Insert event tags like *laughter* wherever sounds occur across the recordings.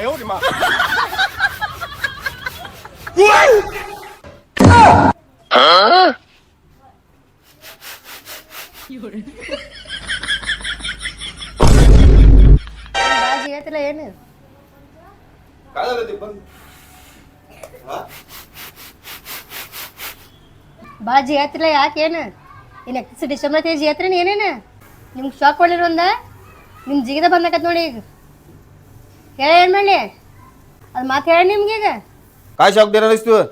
哎呦我的妈！有人。ಬಾಜಿ *laughs* ಐತಿಲ್ಲ ಏನು? ಕಾಲಾಗತ್ತೆ ಬಂದು ಬಾಜಿ ಐತಿಲ್ಲ ಯಾಕೆ ಏನು ಏನು ಎಲೆಕ್ಟ್ರಿಸಿಟಿ ಡಿಸೆಂಬರ್ ತೇಜಿ ಐತ್ರಿ ಏನೇನು? ನಿಮ್ಗೆ ಶಾಕ್ ಹೊಡೆದಿರೋ ಒಂದ ನಿಮ್ಮ ಜಿಗಿದ ಬಂದಕತ್ ನೋಡಿ ಈಗ. खेळेल म्हणले आणि मा खेळ नेमके का काय शॉक देणार आहेस तू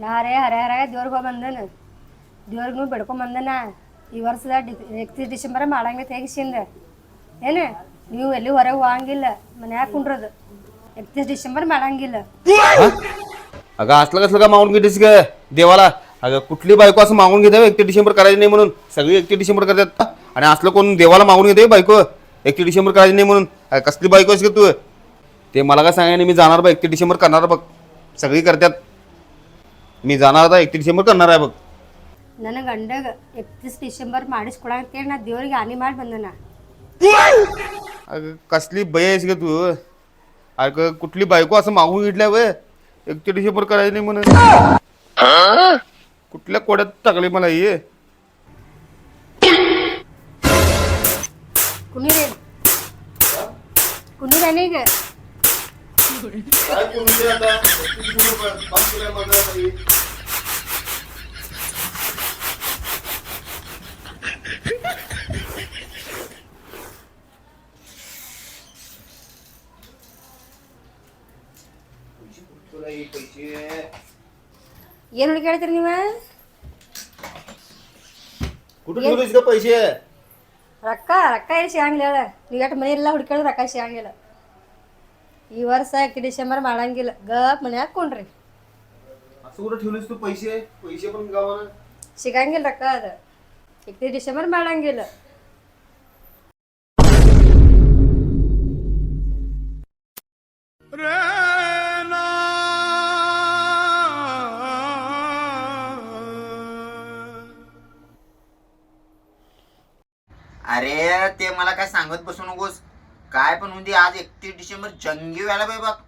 ನಾ ರೇ ಹರೇ ಹರೇ ದೇವ್ರಿಗೆ ಹೋಗಿ ಬಂದನು. ದೇವ್ರಿಗೂ ಬಿಡ್ಕೊಂಬಂದನ ಈ ವರ್ಷದ ಡಿ ಎಕ್ತೀಸ್ ಡಿಸೆಂಬರ್ ಮಾಡಂಗಿತ್ತು ಹೇಗಿಸಿಂದ ಏನು? ನೀವು ಎಲ್ಲಿ ಹೊರಗೆ ಹೋಗಂಗಿಲ್ಲ. ಮನ್ಯಾಗ ಕುಂಡ್ರದು. ಎಕ್ತೀಸ್ ಡಿಸೆಂಬರ್ ಮಾಡಂಗಿಲ್ಲ अगं असलं कसलं का मागून घेतेस ग देवाला अगं कुठली बायको असं मागून घेते एकतीस डिसेंबर करायचं नाही म्हणून सगळी एकतीस डिसेंबर करतात आणि असलं कोण देवाला मागून घेते बायको एकतीस डिसेंबर करायचं नाही म्हणून अगं कसली बायको आहेस ग तू ते मला काय सांगाय मी जाणार बघ एकटी डिसेंबर करणार बघ सगळी करतात मी जाणार आता एकटी डिसेंबर करणार आहे बघ ನನ್ನ ಗಂಡಗ ಎಕ್ತಿಸ್ ಡಿಸೆಂಬರ್ ಮಾಡಿಸ್ಕೊಡಂತೇಳಿ ನಾ ದೇವ್ರಿಗೆ ಹಾನಿ ಮಾಡಿ ಬಂದನ अगं कसली बय आहेस ग तू अगं कुठली बायको असं मागून घेतल्या वय एकटी डिसेंबर करायची नाही म्हणून कुठल्या कोड्यात टाकले मला हे வினிகர் ಏನ್ ಹುಡುಕಾಡ್ತೀರಿ ನೀವ ಕುಟುಂಬ पैसे ರೊಕ್ಕ ರೊಕ್ಕ ಏನು ಸಿಗಂಗಿಲ್ಲ ಹೇಳ ನೀವು ಎಷ್ಟು ಮನೆ ಎಲ್ಲ ಹುಡುಕಾಡಿದ್ರೆ ರೊಕ್ಕ ಸಿಗಂಗಿಲ್ಲ ಈ ವರ್ಷ ಎಕ್ತಿ ಡಿಸೆಂಬರ್ ಮಾಡಂಗಿಲ್ಲ ಗಪ್ ಮನ್ಯಾಗ ಕುಂಡ್ರಿ असं कुठं ठेवलेस तू पैसे पैसे पण गावाला ಸಿಗಂಗಿಲ್ಲ ರೊಕ್ಕ ಅದು ಎಕ್ತಿ ಡಿಸೆಂಬರ್ ಮಾಡಂಗಿಲ್ಲ अरे ते मला काय सांगत बसू नकोस काय पण उद्या आज एकतीस डिसेंबर जंगी व्हायला पाहिजे बाप.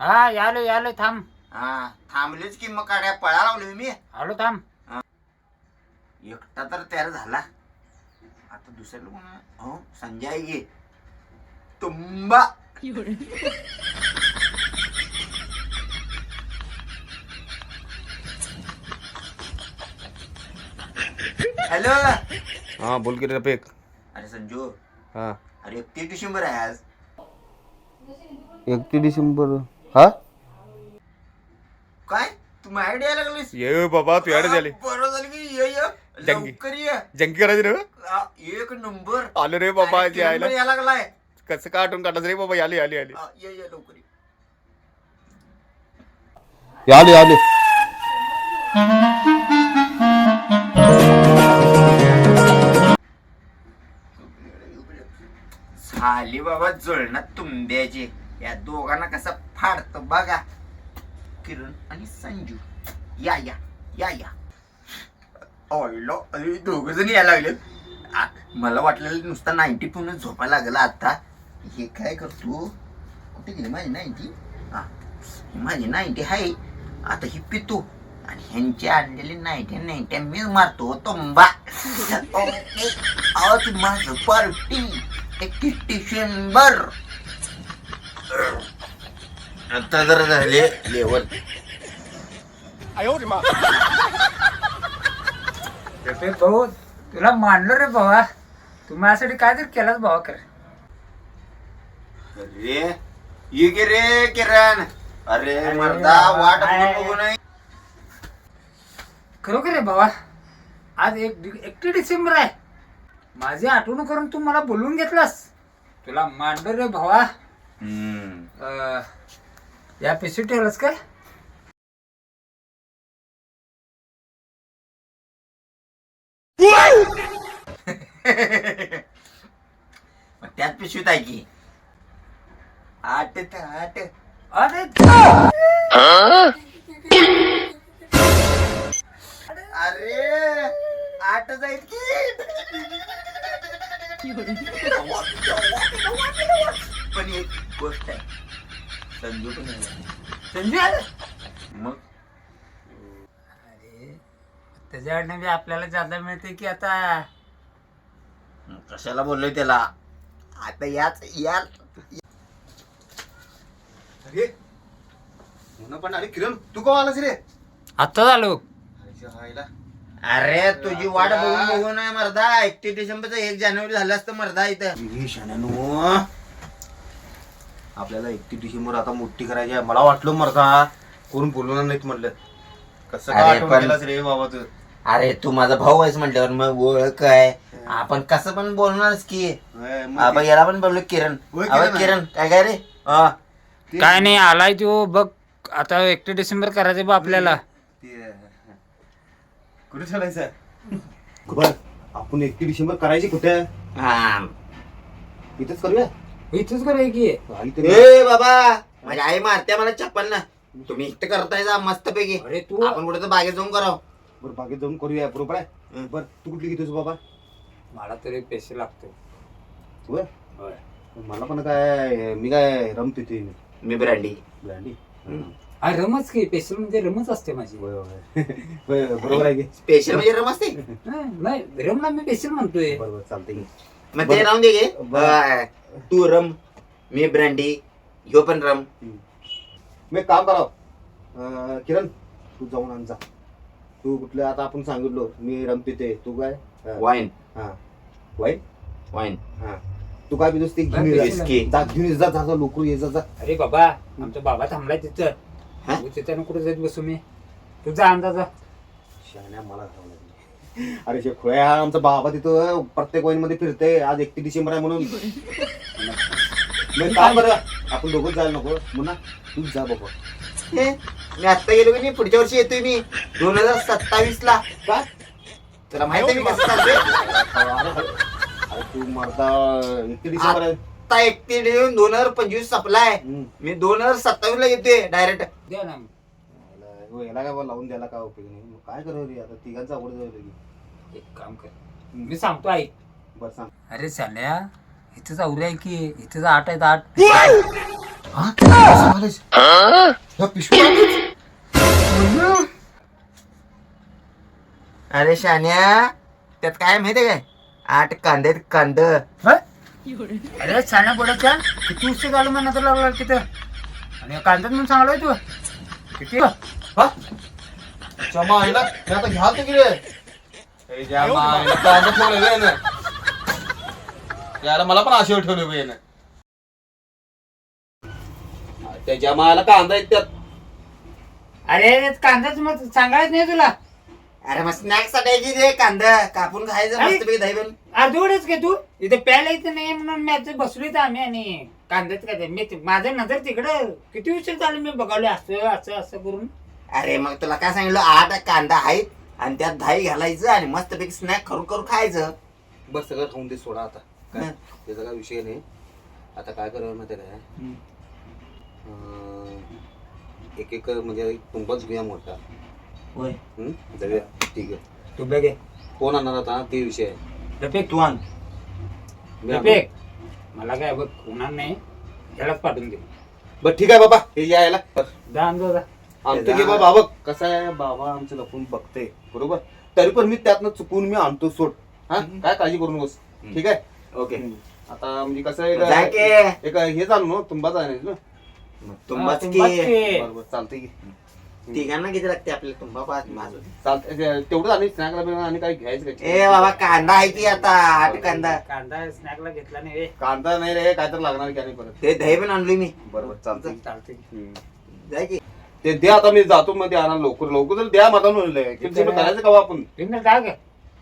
हा यालो यालो थांब. हा थांबलीच की मग काड्या पळा लावली मी. आलो थांब. एकटा तर तयार झाला. आता दुसऱ्या लोक हो संजय घे तुंबा हॅलो. हा बोल की रे पेक अरे संजू. हा. अरे एकतीस डिसेंबर आहे आज. एकतीस डिसेंबर. हा? काय? तू माझ्याकडे यायला लागलीस? ये बाबा तू याडे झाले. बरं झालं की ये ये. जंगी. लवकर ये. जंकी करायची रे आ, एक नंबर. आलो रे बाबा अरे, जे आयला नंबर यायला लागलाय. कसं का आठवून काढायचं रे बाबा? आली आली आली. आ, ये ये लवकर ये. आली आली. बाबा जुळणं तुंब्याचे. या दोघांना कसा फाडतो बघा. किरण आणि संजू. या या या या. ऑयलो दोघ जण यायला लागले. आ, मला वाटलेलं नुसतं नाईन्टी पूर्ण झोपा लागला आता. हे काय करतो? कुठे गेली माझी नाईन्टी? हा माझी नाईन्टी आहे आता ही पितो. आणि ह्यांची आणलेली नाईन्टी नाईन्टी मी मारतो. तोंबा. *laughs* ओके. आज माझं पार्टी एकतीस डिसेंबर. आता जर झाले लेवल. भाऊ तुला मांडलो रे भावा. तू माझ्यासाठी काय तर केलाच भावा कर अरे ये की रे किरण. अरे मर्दा वाट बघू नाही. खरोखर रे भावा आज एक एकटी डिसेंबर आहे. माझी आठवण करून तू मला बोलवून घेतलास. तुला मांडलो रे भावा. हम्म. अं, या पिशवी ठेवलंस काय? *laughs* मग त्यात पिशवीत आहे की. आठ ते आठ. अरे मग? अरे त्याच्याकडनं बी आपल्याला जादा मिळते की आता? कशाला बोललोय त्याला? आता याच या अरे म्हणून पण अरे किरण तू का आलास रे? आता झालो अरे हायला. अरे तुझी वाट बघून बघून आहे मर्दा. एकतीस डिसेंबरचं एक जानेवारी झालं असतं मर्दा इथं. हे शाण्यानो आपल्याला एकतीस डिसेंबर आता मोठी करायची आहे. मला वाटलं मरता कोण बोलवणार नाहीत म्हटलं कसं अरे काय आठवण पण- केलास रे बाबा तू? अरे तू माझा भाऊ आहेस म्हटल्यावर मग ओळख आहे. आपण कसं पण बोलणारच की. होय, मग आपण याला पण बोललो किरण. होय, अबे, किरण आहे. किरण काय काय रे? हा. ते- काय नाही आलाय तो. बघ आता एकटे डिसेंबर करायचं बा आपल्याला. ते- कुठे चालायचं बर आपण एकतीस डिसेंबर करायची कुठे? हा. इथेच करूया? इथंच कराय की. ए बाबा माझी आई मारते मला चप्पल ना तुम्ही इथं करताय जा मस्त पैकी अरे तू आपण कुठे तर बागेत जाऊन करावं. बरं बागेत जाऊन करूया बरोबर आहे? हं. बर तू कुठली घेतोस बाबा? मला तरी पैसे लागतो होय? मला पण काय मी काय रमते ते. मी ब्रँडी. ब्रँडी? अरे रमच की स्पेशल म्हणजे रमच असते माझी. होय, होय. *laughs* होय, बरोबर आहे की. स्पेशल म्हणजे रम असते? नाही, नाही रमला मी स्पेशल म्हणतोय. बरोबर चालतंय की. मग ते राहून दे गे बरं. तू रम मी ब्रँडी ह्यो पण रम मी काम करावं. किरण तू जाऊन आण जा. तू कुठलं आता आपण सांगितलो मी रमते ते तू काय? वाईन. हा. वाईट वाईन. हा. तू काय पितोस ते घेऊन ये जा. विस्की जा घेऊन ये जा जा लोक ये जा जा. अरे बाबा आमचा बाबा थांबलाय तिथं. हा? तू तिथं कुठे जात बसू मी? तू जा अंदाजा शहाण्या मला घालावं लागलं. अरे शे खोया आमचा बाबा तिथं प्रत्येक वाईन मध्ये फिरते आज एकटी डिसेंबर आहे म्हणून. *laughs* मग काम करा आपण दोघं जायला नको म्हणा तू जा बाबा हे, मी आता गेलो की नाही? पुढच्या वर्षी येतोय मी. दोन हजार सत्तावीस ला. काय? तुला माहिती आहे मी कसं चालतोय अरे तू मरता एकटी डिसेंबर आहे. आता एकतीस येऊन दोन हजार पंचवीस संपलाय. हम्म. मी दोन हजार सत्तावीस ला येतोय डायरेक्ट. द्या ना. याला हो, याला काय बा लावून द्यायला काय उपयोग नाही. काय करावं रे आता? तिघांचा आवड जाऊ की. एक काम कर. मी सांगतो ऐक. बरं सांग. अरे साल्या इथंच आवरे आहे की इथंच आठ आहेत आठ. हा? पिशवी अरे शान्या त्यात काय माहितीये काय? आठ कांदे आहेत, कांद. अरे साण्या पडायच्या किती उशीर झालं म्हणा तर लागला तिथं? आणि कांद्यात म्हणून सांगलोय तू. किती? हा? क्षमा आईला मी आता घ्याल तर किरे हे ज्या माईला कांदा ठेवलं बे यानं. याला मला पण आशेवर ठेवलं बे यानं. त्याच्या मायाला कांदा त्यात. अरे कांद्याच मग सांगायच नाही तुला. अरे मग स्नॅक्ससाठी रे कांदा कापून खायचं अरे. दही अर्धवडच घे तू. इथे प्यायला इथं नाही म्हणून मी आता बसलो इथं आम्ही आणि कांद्यात काय ते- मी ते- माझं नजर तिकडं. किती उशीर झालं मी बघावलं असं असं असं करून. अरे मग तुला काय सांगितलं? आठ कांदा आहेत आणि त्यात दही घालायचं आणि मस्त पैकी स्नॅक करून करून खायचं. बस सगळं खाऊन दे सोडा आता. काय? हं. त्याचा काय विषय नाही. आता काय करावं माहिती काय? अं, एक एक म्हणजे तुंबाच घेऊया मोठा. होय. हं? जाऊया. ठीक आहे. तू बघे कोण आणणार आता? ते विषय आहे. रफिक तू आण. मी आणू? रफिक मला काय बघ होणार नाही. ह्यालाच पाठवून दे. बरं ठीक आहे बाबा. हे यायला जा अंदाज जा. आणतो की बाबा बाबा? कसं आहे बाबा आमचं लपून बघते बरोबर? तरी पण मी त्यातनं चुकून मी आणतो सोड. हा? काय काळजी करू नकोस. ठीक आहे? ओके. आता म्हणजे कसं आहे एक- की. एक हे चालू ना तुंबाच आहे ना तुंबाच की. बरोबर चालतंय की. तिघांना किती लागते आपल्याला तुंबा पाच माझं? चालतंय तेवढं आणि स्नॅकला आणि काय घ्यायचं का? ए बाबा कांदा आहे की आता आठ कांदा. कांदा स्नॅकला घेतला नाही रे. कांदा नाही रे काय तर लागणार की आणि परत. ते दही पण आणलोय मी. बरोबर चालतंय. चालते. जाय की. ते द्या आता मी जातो मध्ये आणा लवकर लवकर तर द्या माझा म्हणलं किती करायचं का आपण? काय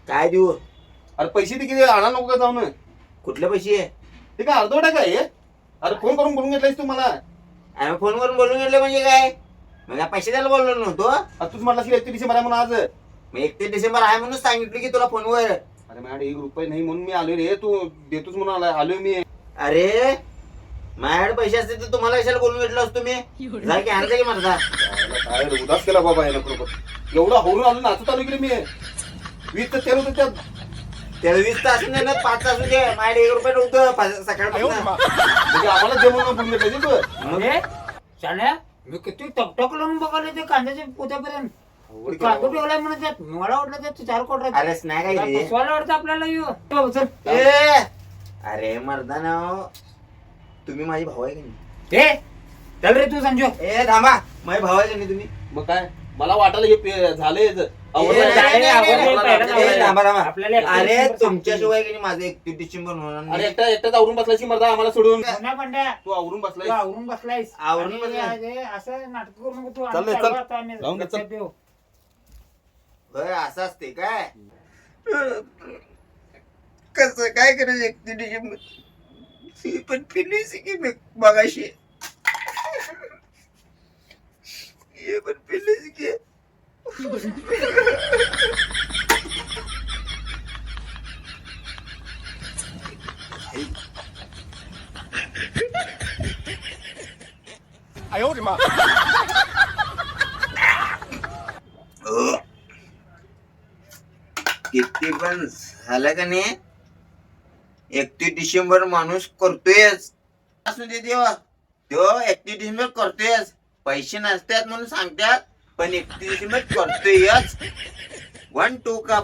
काय देऊ? अरे पैसे ते किती? आणा नको का जाऊन? कुठले पैसे? ते काय अर्धवट आहे काय हे? अरे फोन करून बोलून घेतलायस तू मला. आम्ही फोनवरून बोलून गेलो म्हणजे काय? मग काय पैसे द्यायला बोललो नव्हतो. आता तूच म्हटला की एकतीस डिसेंबर आहे म्हणून आज. अरे मग एकतीस डिसेंबर आहे म्हणून सांगितलं की तुला फोनवर. माझ्याकडे एक रुपये नाही म्हणून मी आलोय रे. तू देतोच म्हणून आलाय आलोय मी. अरे माझ्याकडे पैसे असते तर तुम्हाला कशाला बोलून घेतलं असतो मी जा की आणलं की माझा काय रे, उदास केला बाबा यानं बरोबर. एवढा होऊन आलो नाचत आलो की मी. वीस तर तेल होतं त्यात. त्याला वीस तास नाही ना पाच तास होते माझ्या एक रुपये नव्हतं पाच- सकाळपासून. म्हणजे आम्हाला म्हणून बोलले पाहिजे तू म्हणजे शाण्या मी किती टकटक लावून बघाले ते कांद्याच्या पोत्यापर्यंत. कांदो ठेवलाय मला वाटलं चार अरे स्नॅक आहे रे. फसवायला वाटतं आपल्याला यो हो, चल. ए अरे मर्दाना. तुम्ही माझी भाऊ आहे की नाही ए चल रे तू संजू ए थांबा माझे भाऊ आहे की नाही तुम्ही मग काय मला वाटायला हे पे- झालंय याचं. आवडलं ए, नाही. नाही, नाही, नाही, आवडलं, नाही, पहिलं ए, आवडलं. थांबा, थांबा. आपल्याला एकतीस अरे डिसेंबर तुमच्याशिवाय की नाही माझं एकतीस डिसेंबर म्हणून अरे एकटा एकटाच आवरून बसलायची मर्दा आम्हाला सोडून पुन्हा पंड्या तू आवरून तू बसलाय आवरून बसलायस आवरून आणि बसलाय. हे असं नाटक करू नको तू चल आम्ही रे, चल. चाललो आता आम्ही जाऊन दे, चल. लक्षात ठेव. होय असं असते काय कस काय करायचं एकतीस डिसेंबर ही पण फिनिश की मी मगाशी हे पण फिनिश की हो. किती पण झालं का नाही एकतीस डिसेंबर माणूस करतोयच. असू दे देवा. तो एकतीस डिसेंबर करतोयच. पैसे नसतात म्हणून सांगतात पण एकतीस डिसेंबर करतोयच. वन टू का